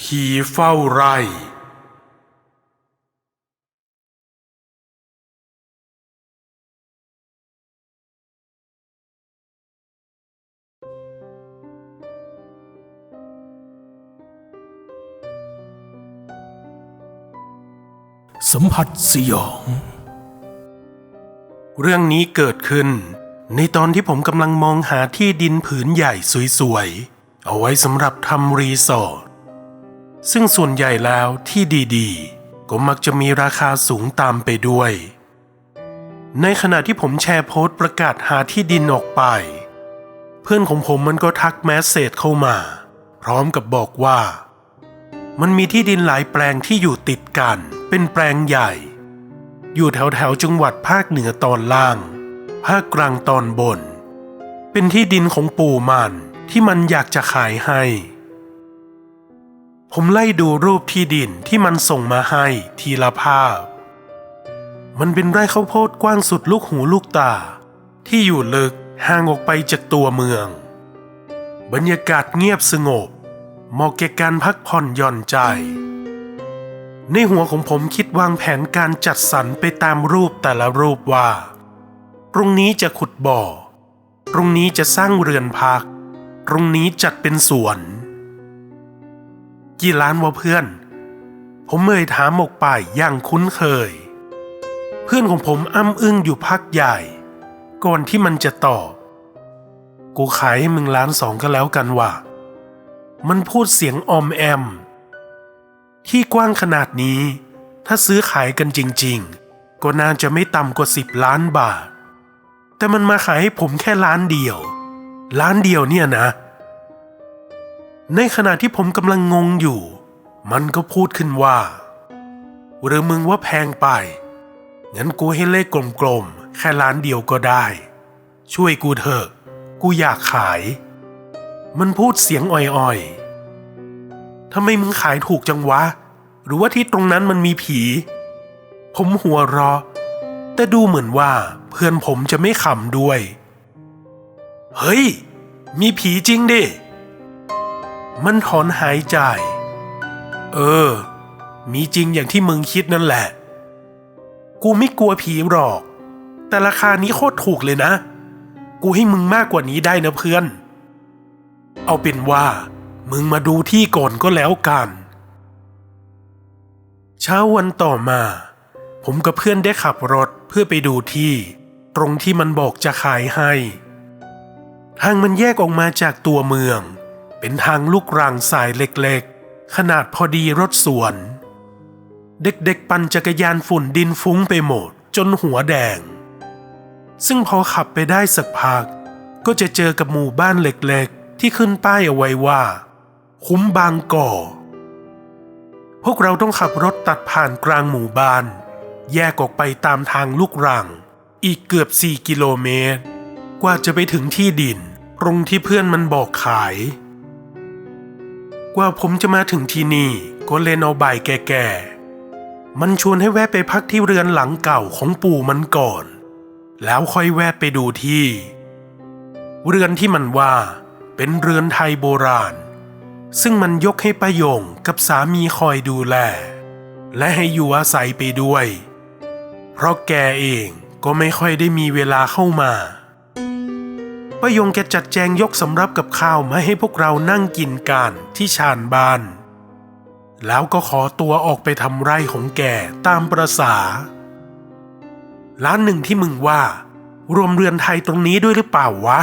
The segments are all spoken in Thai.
ผีเฝ้าไร่สัมผัสสยอง เรื่องนี้เกิดขึ้น ในตอนที่ผมกำลังมองหาที่ดินผืนใหญ่สวยๆ เอาไว้สำหรับทำรีสอร์ท ซึ่งส่วนใหญ่แล้วที่ดีๆ ก็มักจะมีราคาสูงตามไปด้วย ในขณะที่ผมแชร์โพสต์ประกาศหาที่ดินออกไป เพื่อนของผมมันก็ทักแมสเซจเข้ามา พร้อมกับบอกว่า มันมีที่ดินหลายแปลงที่อยู่ติดกัน เป็นแปลงใหญ่ อยู่แถวแถวๆจังหวัดภาคเหนือตอนล่าง ภาคกลางตอนบน เป็นที่ดินของปู่มันที่มันอยากจะขายให้ ผมไล่ดูรูปที่ดินที่มันส่งมาให้ทีละภาพ มันเป็นไร่ข้าวโพดกว้างสุดลูกหูลูกตา ที่อยู่ลึกห่างออกไปจากตัวเมือง บรรยากาศเงียบสงบเหมาะแก่การพักผ่อนหย่อนใจ ในหัวของผมคิดวางแผนการจัดสรรไปตามรูปแต่ละรูปว่า ตรงนี้จะขุดบ่อ ตรงนี้จะสร้างเรือนพัก ตรงนี้จัดเป็นสวน กี่ล้านวะเพื่อน ผมเอ่ยถามออกไปอย่างคุ้นเคย เพื่อนของผมอ้ำอึ้งอยู่พักใหญ่ ก่อนที่มันจะตอบ กูขายให้มึงล้านสองก็แล้วกันว่ะ มันพูดเสียงออมแอม ที่กว้างขนาดนี้ ถ้าซื้อขายกันจริง ๆ ก็น่าจะไม่ต่ำกว่าสิบล้านบาท แต่มันมาขายให้ผมแค่ล้านเดียว ล้านเดียวเนี่ยนะ ในขณะที่ผมกำลังงงอยู่ มันก็พูดขึ้นว่า หรือมึงว่าแพงไป งั้นกูให้เลขกลมๆ แค่ล้านเดียวก็ได้ ช่วยกูเถอะ กูอยากขาย มันพูดเสียงอ่อยๆ ทำไมมึงขายถูกจังวะ หรือว่าที่ตรงนั้นมันมีผี ผมหัวราะแต่ดูเหมือนว่าเพื่อนผมจะไม่ขำด้วย เฮ้ย มีผีจริงดิ มันถอนหายใจ เออ มีจริงอย่างที่มึงคิดนั่นแหละ กูไม่กลัวผีหรอก แต่ราคานี้โคตรถูกเลยนะ กูให้มึงมากกว่านี้ได้นะเพื่อน เอาเป็นว่า มึงมาดูที่ก่อนก็แล้วกัน เช้าวันต่อมา ผมกับเพื่อนได้ขับรถเพื่อไปดูที่ ตรงที่มันบอกจะขายให้ ทางมันแยกออกมาจากตัวเมือง เป็นทางลูกรังสายเล็กๆ ขนาดพอดีรถสวน เด็กๆ ปั่นจักรยานฝุ่นดินฟุ้งไปหมดจนหัวแดง ซึ่งพอขับไปได้สักพัก ก็จะเจอกับหมู่บ้านเล็กๆ ที่ขึ้นป้ายเอาไว้ว่า คุ้มบางก่อ พวกเราต้องขับรถตัดผ่านกลางหมู่บ้าน แยกออกไปตามทางลูกรัง อีกเกือบ 4 กิโลเมตร กว่าจะไปถึงที่ดิน ตรงที่เพื่อนมันบอกขาย กว่าผมจะมาถึงที่นี่ก็เลนเอาบ่ายแก่ๆ มันชวนให้แวะไปพักที่เรือนหลังเก่าของปู่มันก่อน แล้วค่อยแวะไปดูที่ เรือนที่มันว่าเป็นเรือนไทยโบราณ ซึ่งมันยกให้ป้ายงกับสามีคอยดูแล และให้อยู่อาศัยไปด้วย เพราะแกเองก็ไม่ค่อยได้มีเวลาเข้ามา ป้ายงแกจัดแจงยกสำรับกับข้าวมาให้พวกเรานั่งกินกันที่ชานบ้าน แล้วก็ขอตัวออกไปทำไร่ของแกตามประษา ร้านหนึ่งที่มึงว่า รวมเรือนไทยตรงนี้ด้วยหรือเปล่าวะ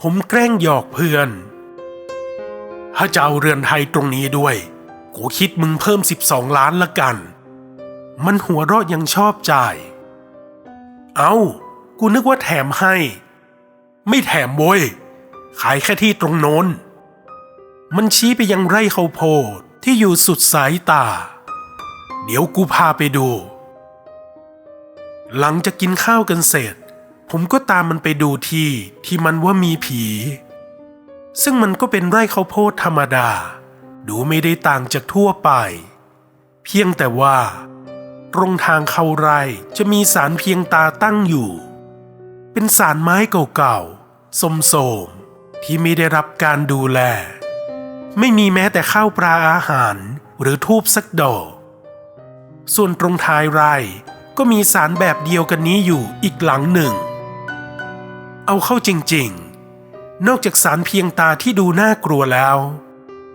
ผมแกล้งหยอกเพื่อน ถ้าจะเอาเรือนไทยตรงนี้ด้วย กูคิดมึงเพิ่ม 12 ล้านละกัน มันหัวเราะยังชอบจ่าย เอา้า กูนึกว่าแถมให้ ไม่แถมโว้ย ขายแค่ที่ตรงโน้น มันชี้ไปยังไร่ข้าวโพดที่อยู่สุดสายตา เดี๋ยวกูพาไปดู หลังจากกินข้าวกันเสร็จ ผมก็ตามมันไปดูที่ที่มันว่ามีผี ซึ่งมันก็เป็นไร่ข้าวโพดธรรมดา ดูไม่ได้ต่างจากทั่วไป เพียงแต่ว่า ตรงทางเข้าไร่จะมีสารเพียงตาตั้งอยู่ เป็นสารไม้เก่าๆสมๆที่ไม่ได้รับการดูแล ไม่มีแม้แต่ข้าวปลาอาหารหรือทูบสักดอก ส่วนตรงท้ายไร่ก็มีสารแบบเดียวกันนี้อยู่อีกหลังหนึ่ง เอาเข้าจริงๆ นอกจากสารเพียงตาที่ดูน่ากลัวแล้ว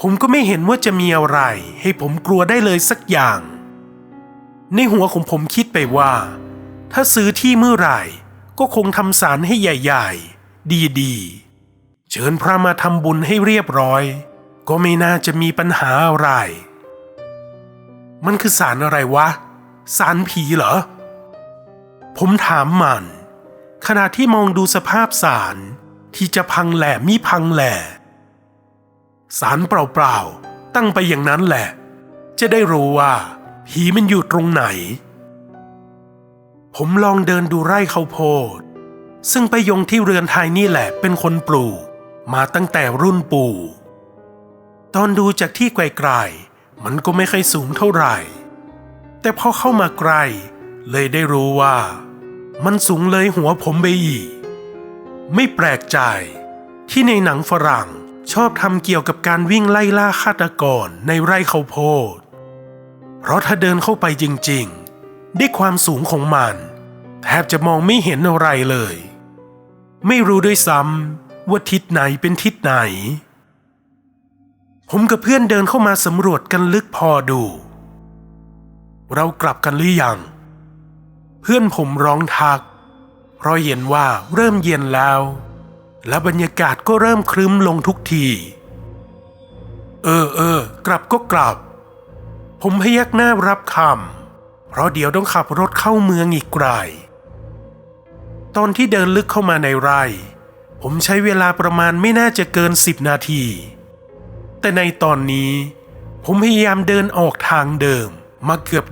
ผมก็ไม่เห็นว่าจะมีอะไร ให้ผมกลัวได้เลยสักอย่าง ในหัวของผมคิดไปว่า ถ้าซื้อที่เมื่อไหร่ ก็คงทำสารให้ใหญ่ๆ ดีๆ เชิญพระมาทำบุญให้เรียบร้อย ก็ไม่น่าจะมีปัญหาอะไร มันคือสารอะไรวะ สารผีเหรอ ผมถามมัน ขณะที่มองดูสภาพสารที่จะพังแหล่มิพังแหล่สารเปล่าๆ ตั้งไปอย่างนั้นแหละ จะได้รู้ว่า ผีมันอยู่ตรงไหน ผมลองเดินดูไร่ข้าวโพด ซึ่งไปยงที่เรือนไทยนี่แหละเป็นคนปลูก มาตั้งแต่รุ่นปู่ ตอนดูจากที่ไกลๆมันก็ไม่ค่อยสูงเท่าไหร่ แต่พอเข้ามาใกล้เลยได้รู้ว่า มันสูงเลยหัวผมไปอีก ไม่แปลกใจ ที่ในหนังฝรั่งชอบทำเกี่ยวกับการวิ่งไล่ล่าฆาตกรในไร่ข้าวโพด เพราะถ้าเดินเข้าไปจริง ๆ ด้วยความสูงของมันแทบจะมองไม่เห็นอะไรเลย ไม่รู้ด้วยซ้ำว่าทิศไหนเป็นทิศไหน ผมกับเพื่อนเดินเข้ามาสำรวจกันลึกพอดู เรากลับกันหรือยัง เพื่อนผมร้องทักเพราะเห็นว่าเริ่มเย็นแล้ว และบรรยากาศก็เริ่มครึ้มลงทุกที เออเออกลับก็กลับ ผมพยักหน้ารับคำ ราะเดี๋ยวต้องขับรถเข้าเมืองอีกไกล ตอนที่เดินลึกเข้ามาในไร่ ผมใช้เวลาประมาณไม่น่าจะเกินสิบนาที แต่ในตอนนี้ ผมพยายามเดินออกทางเดิมมาเกือบ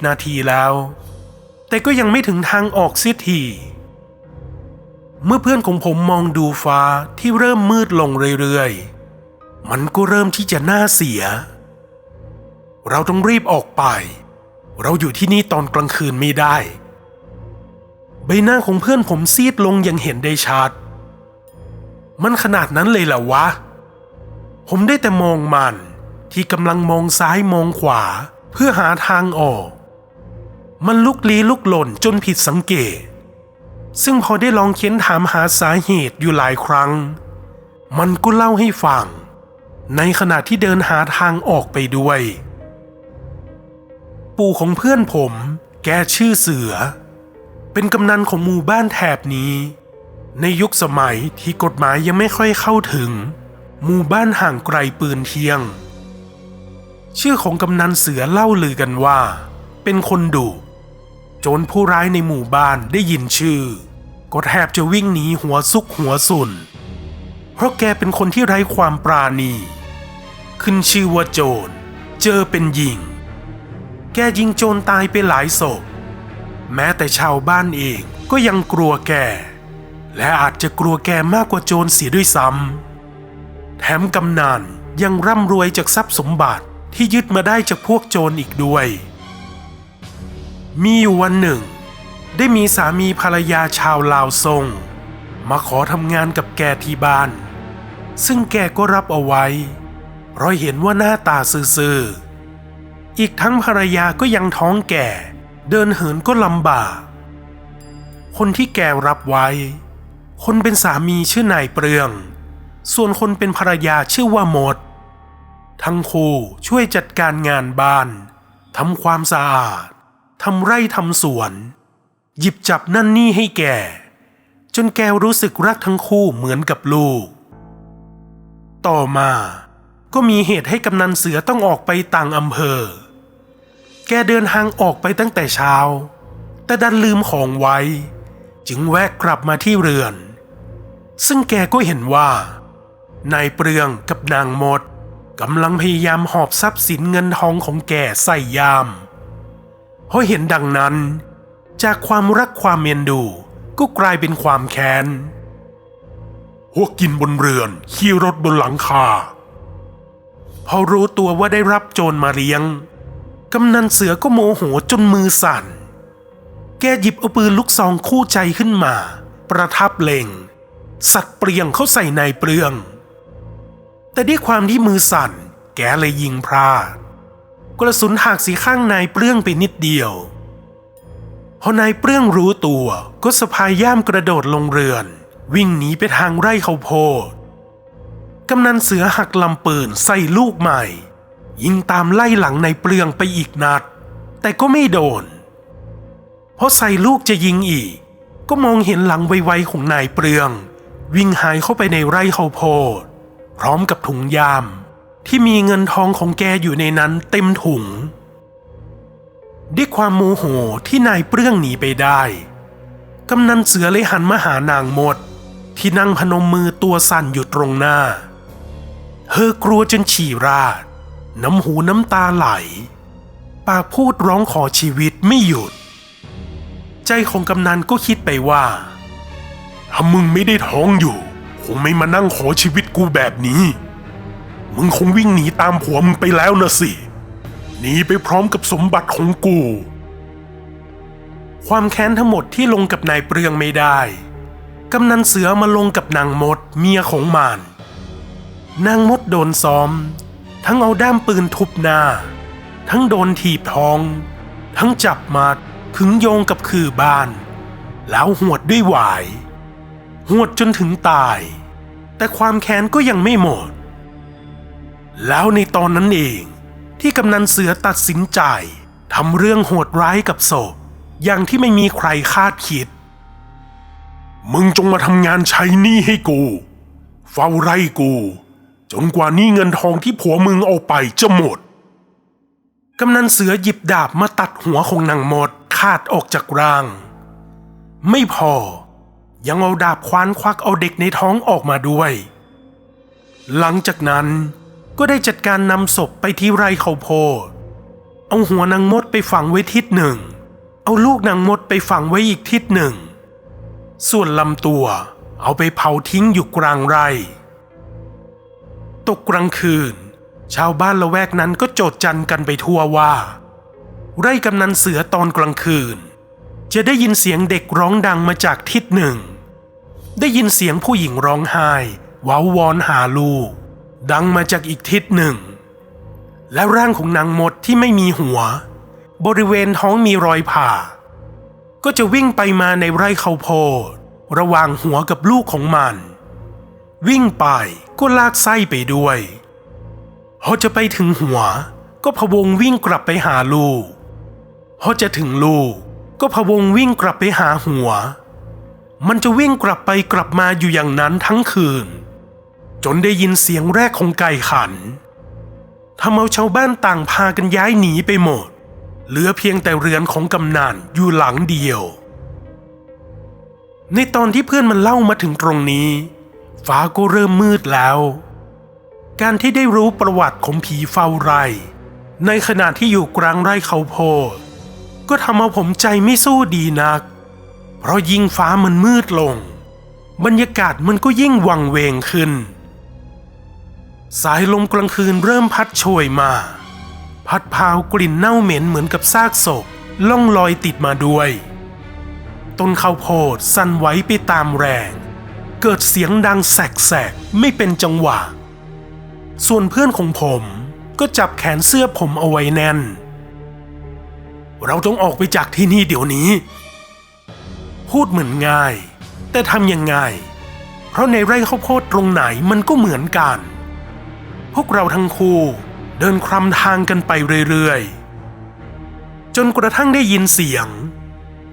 20 นาทีแล้ว แต่ก็ยังไม่ถึงทางออกเสียที เมื่อเพื่อนของผมมองดูฟ้าที่เริ่มมืดลงเรื่อยๆ มันก็เริ่มที่จะน่าเสีย เราต้องรีบออกไป เราอยู่ที่นี่ตอนกลางคืนไม่ได้ ใบหน้าของเพื่อนผมซีดลงอย่างเห็นได้ชัด มันขนาดนั้นเลยเหรอวะ ผมได้แต่มองมันที่กำลังมองซ้ายมองขวาเพื่อหาทางออก มันลุกลี้ลุกหล่นจนผิดสังเกต ซึ่งพอได้ลองเค้นถามหาสาเหตุอยู่หลายครั้ง มันก็เล่าให้ฟัง ในขณะที่เดินหาทางออกไปด้วย ปู่ของเพื่อนผม แกชื่อเสือ เป็นกำนันของหมู่บ้านแถบนี้ ในยุคสมัยที่กฎหมายยังไม่ค่อยเข้าถึง หมู่บ้านห่างไกลปืนเที่ยง ชื่อของกำนันเสือเล่าลือกันว่า เป็นคนดุโจรผู้ร้ายในหมู่บ้านได้ยินชื่อ ก็แทบจะวิ่งหนีหัวซุกหัวสุน เพราะแกเป็นคนที่ไร้ความปราณี ขึ้นชื่อว่าโจรเจอเป็นยิง แกยิงโจรตายไปหลายศพ แม้แต่ชาวบ้านเองก็ยังกลัวแก และอาจจะกลัวแกมากกว่าโจรเสียด้วยซ้ำ แถมกำนันยังร่ำรวยจากทรัพย์สมบัติที่ยึดมาได้จากพวกโจรอีกด้วย มีอยู่วันหนึ่ง ได้มีสามีภรรยาชาวลาวทรง มาขอทำงานกับแกที่บ้าน ซึ่งแกก็รับเอาไว้ เพราะเห็นว่าหน้าตาซื่อๆ อีกทั้งภรรยาก็ยังท้องแก่ เดินเหินก็ลำบาก คนที่แกรับไว้ คนเป็นสามีชื่อนายเปลือง ส่วนคนเป็นภรรยาชื่อว่าหมด ทั้งคู่ช่วยจัดการงานบ้านทำความสะอาดทำไร่ทำสวน หยิบจับนั่นนี่ให้แก จนแกรู้สึกรักทั้งคู่เหมือนกับลูก ต่อมาก็มีเหตุให้กำนันเสือต้องออกไปต่างอำเภอ แกเดินทางออกไปตั้งแต่เช้า แต่ดันลืมของไว้ จึงแวะกลับมาที่เรือน ซึ่งแกก็เห็นว่านายเปลืองกับนางมดกำลังพยายามหอบทรัพย์สินเงินทองของแกใส่ยามเพราะเห็นดังนั้น จากความรักความเมียนดูก็กลายเป็นความแค้นพวกกินบนเรือน ขี่รถบนหลังคาพอรู้ตัวว่าได้รับโจรมาเลี้ยง กำนันเสือก็โมโหจนมือสั่น แกหยิบเอาปืนลูกซองคู่ใจขึ้นมา ประทับเล็ง สัตว์เปรียงเข้าใส่นายเปลือง แต่ด้วยความที่มือสั่น แกเลยยิงพลาด กระสุนหักสีข้างนายเปลื้องไปนิดเดียว พอนายเปลื้องรู้ตัวก็สะพายย่ามกระโดดลงเรือน วิ่งหนีไปทางไร่ข้าวโพดกำนันเสือหักลำปืนใส่ลูกใหม่ ยิงตามไล่หลังในเปลืองไปอีกนัด แต่ก็ไม่โดน เพราะใส่ลูกจะยิงอีก ก็มองเห็นหลังไวๆของนายเปลือง วิ่งหายเข้าไปในไร่ข้าวโพด พร้อมกับถุงยาม ที่มีเงินทองของแกอยู่ในนั้นเต็มถุง ด้วยความโมโหที่นายเปลืองหนีไปได้กำนันเสือเลยหันมาหานางมด ที่นั่งพนมมือตัวสั่นอยู่ตรงหน้า เธอกลัวจนฉี่ราด น้ำหูน้ำตาไหล ปากพูดร้องขอชีวิตไม่หยุด ใจของกำนันก็คิดไปว่า ถ้ามึงไม่ได้ท้องอยู่ คงไม่มานั่งขอชีวิตกูแบบนี้ มึงคงวิ่งหนีตามผัวมึงไปแล้วนะสิ หนีไปพร้อมกับสมบัติของกู ความแค้นทั้งหมดที่ลงกับนายเปลืองไม่ได้ กำนันเสือมาลงกับนางมดเมียของมันนางมดโดนซ้อม ทั้งเอาด้ามปืนทุบหน้า ทั้งโดนถีบท้อง ทั้งจับมัดขึงโยงกับคือบ้าน แล้วหวดด้วยหวาย หวดจนถึงตาย แต่ความแค้นก็ยังไม่หมด แล้วในตอนนั้นเองที่กำนันเสือตัดสินใจทำเรื่องโหดร้ายกับศพอย่างที่ไม่มีใครคาดคิด มึงจงมาทำงานใช้หนี้ให้กู เฝ้าไร่กู จนกว่านี้เงินทองที่ผัวมึงเอาไปจะหมด กำนันเสือหยิบดาบมาตัดหัวของนางมดขาดออกจากร่าง ไม่พอ ยังเอาดาบคว้านควักเอาเด็กในท้องออกมาด้วย หลังจากนั้นก็ได้จัดการนำศพไปที่ไร่ข้าวโพดเอาหัวนางมดไปฝังไว้ทิศหนึ่ง เอาลูกนางมดไปฝังไว้อีกทิศหนึ่ง ส่วนลำตัวเอาไปเผาทิ้งอยู่กลางไร่ ตกกลางคืน ชาวบ้านละแวกนั้นก็โจดจันกันไปทั่วว่า ไร่กำนันเสือตอนกลางคืน จะได้ยินเสียงเด็กร้องดังมาจากทิศหนึ่ง ได้ยินเสียงผู้หญิงร้องไห้ว้าวอนหาลูก ดังมาจากอีกทิศหนึ่ง และร่างของนางมดที่ไม่มีหัว บริเวณท้องมีรอยผ่า ก็จะวิ่งไปมาในไร่ข้าวโพดระหว่างหัวกับลูกของมัน วิ่งไปก็ลากไส้ไปด้วยพอจะไปถึงหัว ก็พะวงวิ่งกลับไปหาลูกพอจะถึงลูก ก็พะวงวิ่งกลับไปหาหัว มันจะวิ่งกลับไปกลับมาอยู่อย่างนั้นทั้งคืน จนได้ยินเสียงแรกของไก่ขันทำเอาชาวบ้านต่างพากันย้ายหนีไปหมด เหลือเพียงแต่เรือนของกำนันอยู่หลังเดียว ในตอนที่เพื่อนมันเล่ามาถึงตรงนี้ ฟ้าก็เริ่มมืดแล้ว การที่ได้รู้ประวัติของผีเฝ้าไร่ ในขณะที่อยู่กลางไร่เขาวโพดก็ทำเอาผมใจไม่สู้ดีนัก เพราะยิ่งฟ้ามันมืดลง บรรยากาศมันก็ยิ่งวังเวงขึ้น สายลมกลางคืนเริ่มพัดโชยมา พัดพาวกลิ่นเน่าเหม็นเหมือนกับซากศพล่องลอยติดมาด้วย ต้นข้าวโพดสั่นไหวไปตามแรง เกิดเสียงดังแสกๆ ไม่เป็นจังหวะ ส่วนเพื่อนของผมก็จับแขนเสื้อผมเอาไว้แน่น เราต้องออกไปจากที่นี่เดี๋ยวนี้ พูดเหมือนง่าย แต่ทำยังไง เพราะในไร่ข้าวโพดตรงไหนมันก็เหมือนกัน พวกเราทั้งคู่เดินคลำทางกันไปเรื่อยๆ จนกระทั่งได้ยินเสียง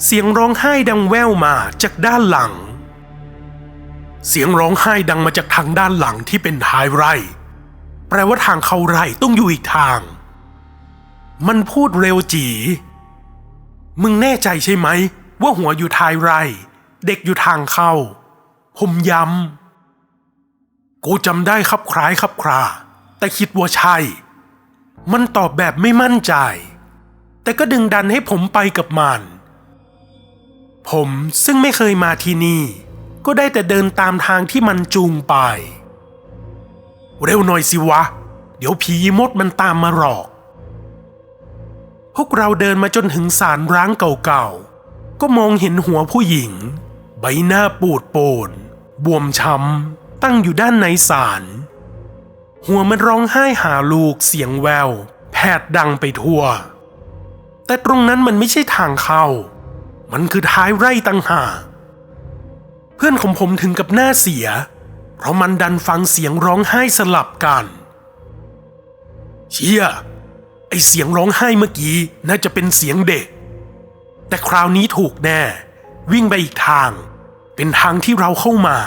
เสียงร้องไห้ดังแว่วมาจากด้านหลัง เสียงร้องไห้ดังมาจากทางด้านหลังที่เป็นท้ายไร่ แปลว่าทางเข้าไร่ต้องอยู่อีกทาง มันพูดเร็วจี มึงแน่ใจใช่ไหม ว่าหัวอยู่ท้ายไร่ เด็กอยู่ทางเข้า ผมย้ำ กูจำได้ครับคล้ายครับครา แต่คิดว่าใช่ มันตอบแบบไม่มั่นใจ แต่ก็ดึงดันให้ผมไปกับมัน ผมซึ่งไม่เคยมาที่นี่ ก็ได้แต่เดินตามทางที่มันจูงไป เร็วหน่อยสิวะ เดี๋ยวผีมดมันตามมาหลอก พวกเราเดินมาจนถึงศาลร้างเก่าๆ ก็มองเห็นหัวผู้หญิง ใบหน้าปูดโปน บวมช้ำ ตั้งอยู่ด้านในศาล หัวมันร้องไห้หาลูกเสียงแวว แผดดังไปทั่ว แต่ตรงนั้นมันไม่ใช่ทางเข้า มันคือท้ายไร่ตังหาก เพื่อนของผมถึงกับหน้าเสีย เพราะมันดันฟังเสียงร้องไห้สลับกัน เชี่ย ไอเสียงร้องไห้เมื่อกี้น่าจะเป็นเสียงเด็ก แต่คราวนี้ถูกแน่ วิ่งไปอีกทาง เป็นทางที่เราเข้ามา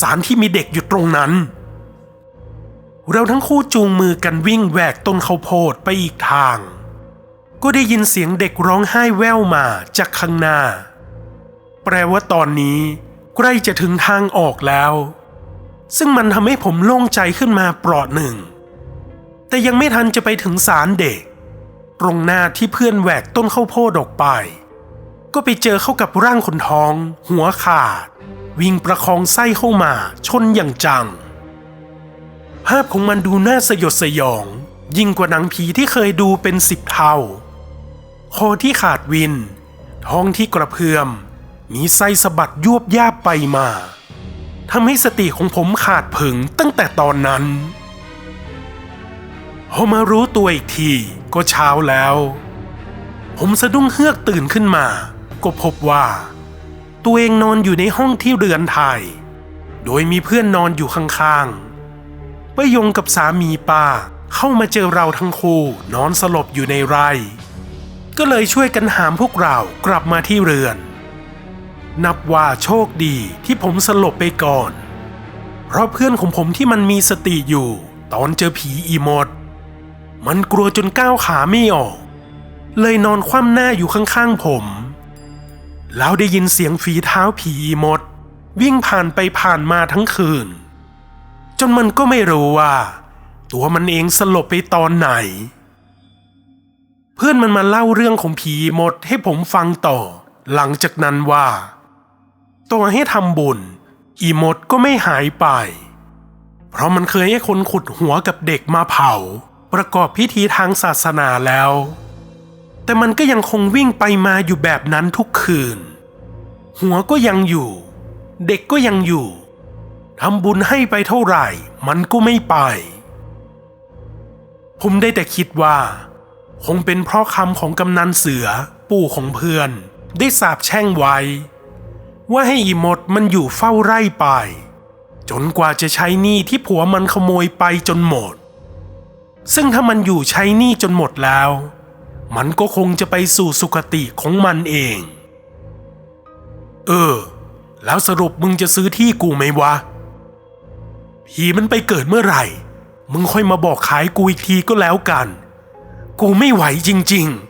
สารที่มีเด็กอยู่ตรงนั้น เราทั้งคู่จูงมือกันวิ่งแหวกต้นข้าวโพดไปอีกทาง ก็ได้ยินเสียงเด็กร้องไห้แว่วมาจากข้างหน้า แปลว่าตอนนี้ ใกล้จะถึงทางออกแล้ว ซึ่งมันทำให้ผมโล่งใจขึ้นมาปราะหนึ่ง แต่ยังไม่ทันจะไปถึงศาลเด็ก ตรงหน้าที่เพื่อนแหวกต้นข้าวโพดออกไป ก็ไปเจอเข้ากับร่างคนท้อง หัวขาด วิ่งประคองไส้เข้ามาชนอย่างจัง ภาพของมันดูน่าสยดสยอง ยิ่งกว่าหนังผีที่เคยดูเป็นสิบเท่าคอที่ขาดวิน ท้องที่กระเพื่อม มีไส้สะบัดยวบยาบไปมาทำให้สติของผมขาดผึงตั้งแต่ตอนนั้นพอมารู้ตัวอีกทีก็เช้าแล้ว ผมสะดุ้งเฮือกตื่นขึ้นมา ก็พบว่า ตัวเองนอนอยู่ในห้องที่เรือนไทย โดยมีเพื่อนนอนอยู่ข้างๆป้ายงกับสามีป้าเข้ามาเจอเราทั้งคู่นอนสลบอยู่ในไร่ ก็เลยช่วยกันหามพวกเรากลับมาที่เรือน นับว่าโชคดีที่ผมสลบไปก่อน เพราะเพื่อนของผมที่มันมีสติอยู่ ตอนเจอผีอีมด มันกลัวจนก้าวขาไม่ออก เลยนอนคว่ำหน้าอยู่ข้างๆผม แล้วได้ยินเสียงฝีเท้าผีอีมด วิ่งผ่านไปผ่านมาทั้งคืน จนมันก็ไม่รู้ว่า ตัวมันเองสลบไปตอนไหน เพื่อนมันมาเล่าเรื่องของผีอีมดให้ผมฟังต่อหลังจากนั้นว่า ตัวให้ทำบุญ อีมดก็ไม่หายไป เพราะมันเคยให้คนขุดหัวกับเด็กมาเผา ประกอบพิธีทางศาสนาแล้ว แต่มันก็ยังคงวิ่งไปมาอยู่แบบนั้นทุกคืน หัวก็ยังอยู่ เด็กก็ยังอยู่ทำบุญให้ไปเท่าไหร่ มันก็ไม่ไป ผมได้แต่คิดว่า คงเป็นเพราะคำของกำนันเสือปู่ของเพื่อน ได้สาบแช่งไว้ ว่าให้อีหมดมันอยู่เฝ้าไร่ไป จนกว่าจะใช้หนี้ที่ผัวมันขโมยไปจนหมด ซึ่งถ้ามันอยู่ใช้หนี้จนหมดแล้ว มันก็คงจะไปสู่สุคติของมันเอง เออ แล้วสรุปมึงจะซื้อที่กูไหมวะผีมันไปเกิดเมื่อไหร่ มึงค่อยมาบอกขายกูอีกทีก็แล้วกัน กูไม่ไหวจริง ๆ